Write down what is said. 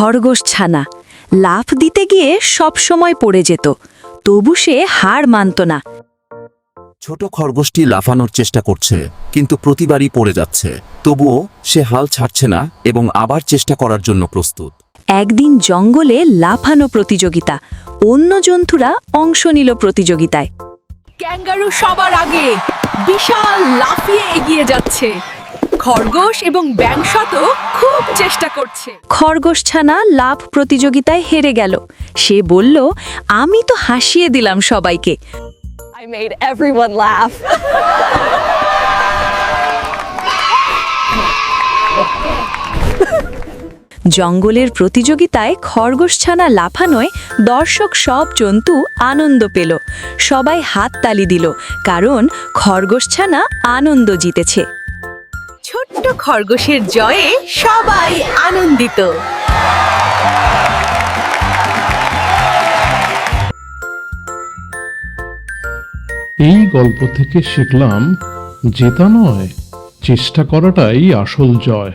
খরগোশ ছানা। লাফ দিতে গিয়ে সব সময় পড়ে যেত তবু সে হার মানত না। ছোট খরগোশটি লাফানোর চেষ্টা করছে কিন্তু প্রতিবারই পড়ে যাচ্ছে তবুও সে হাল ছাড়ছে না এবং আবার চেষ্টা করার জন্য প্রস্তুত। একদিন জঙ্গলে লাফানো প্রতিযোগিতা অন্য জন্তুরা অংশ নিল প্রতিযোগিতায়। ক্যাঙ্গারু সবার আগে বিশাল লাফিয়ে এগিয়ে যাচ্ছে। খরগোশ এবং ব্যাংশত খুব চেষ্টা করছে। খরগোশ ছানা লাভ প্রতিযোগিতায় হেরে গেল। সে বলল আমি তো হাসিয়ে দিলাম সবাইকে। I made everyone laugh. জঙ্গলের প্রতিযোগিতায় খরগোশ ছানা লাফানোয় দর্শক সব জন্তু আনন্দ পেল। সবাই হাততালি দিল কারণ খরগোশ ছানা আনন্দ জিতেছে। ছোট্ট খরগোশের জয়ে সবাই আনন্দিত। এই গল্প থেকে শিখলাম, জেতা নয়, চেষ্টা করাটাই আসল জয়।